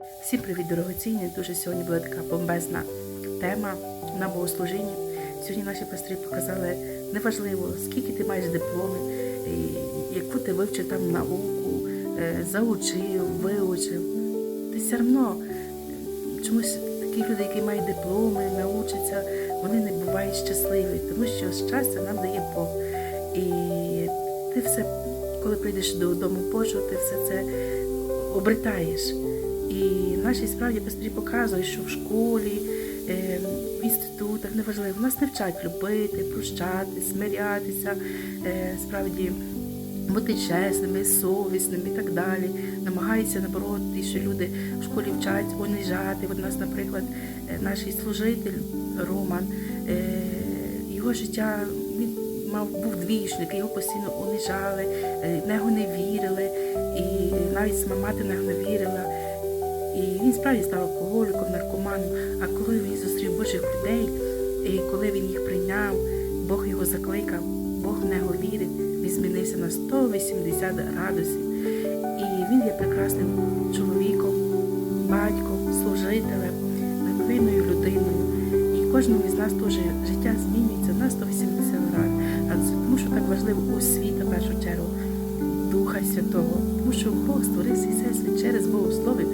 Всім привіт, дорогоцінні! Дуже сьогодні була така бомбезна тема на богослужінні. Сьогодні наші пастирі показали неважливо, скільки ти маєш дипломів, яку ти вивчив там науку, е, заучив, вивчив. Ти все одно чомусь такі люди, які мають дипломи, научаться, вони не бувають щасливі, тому що щастя нам дає Бог. І ти все, коли прийдеш до дому Божого, ти все це обретаєш. І наші справді пастирі показують, що в школі, е, в інститутах неважливо, нас не вчать любити, прощати, смирятися, е, справді бути чесними, совісними і так далі. Намагаються наоборот, що люди в школі вчать унижати. От у нас, наприклад, е, наш служитель Роман, його життя він мав був двічник, його постійно унижали, в нього не вірили, і навіть сама мати в нього не вірила. І він справді став алкоголіком, наркоманом. А коли він зустрів Божих людей, і коли він їх прийняв, Бог його закликав, Бог в нього вірить, він змінився на 180 градусів. І він є прекрасним чоловіком, батьком, служителем, неймовірною людиною. І кожному із нас теж життя змінюється на 180 градусів. Тому що так важливо освіта в першу чергу. Духа Святого, тому що Бог створив свій всесвіт через Богослов'я.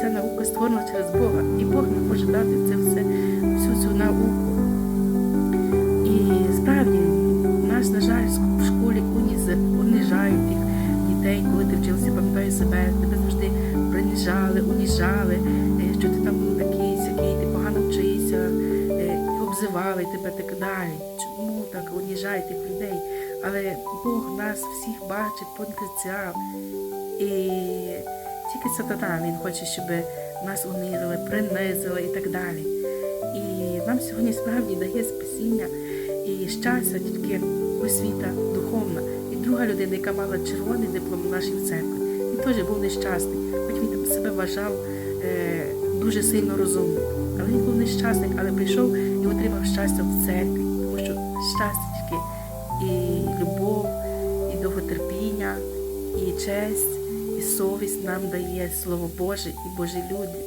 Вся наука створена через Бога, і Бог не може дати це все, всю цю науку. І справді, нас, на жаль, в школі унижають тих дітей, коли ти вчився, пам'ятаю себе, тебе завжди принижали, уніжали, е, що ти там такий, сякий, ти погано вчишся, е, обзивали тебе так далі. Чому так уніжають тих людей? Але Бог нас всіх бачить потенціал. І тільки сатана він хоче, щоб нас унизили, принизили і так далі. І нам сьогодні справді дає спасіння і щастя тільки освіта духовна. І друга людина, яка мала червоний диплом в нашій церкві, він теж був нещасний, хоч він там себе вважав е, дуже сильно розумним. Але він був нещасний, але прийшов і отримав щастя в церкві, тому що щастя тільки і любов, і довготерпіння, і честь, і совість нам дає Слово Боже і Божі люди.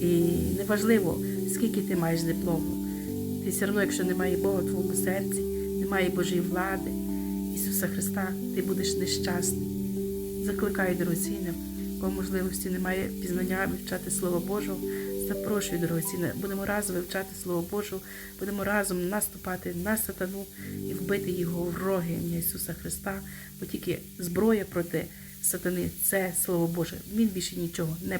І неважливо, скільки ти маєш диплому. Ти все одно, якщо немає Бога в твоєму серці, немає Божої влади, Ісуса Христа, ти будеш нещасний. Закликаю дорогоцінне, кого можливості немає пізнання вивчати Слово Божого. Запрошую, дорогоцінне, будемо разом вивчати Слово Божого, будемо разом наступати на сатану і вбити його в роги Ісуса Христа, бо тільки зброя проти сатани це Слово Боже. Він більше нічого не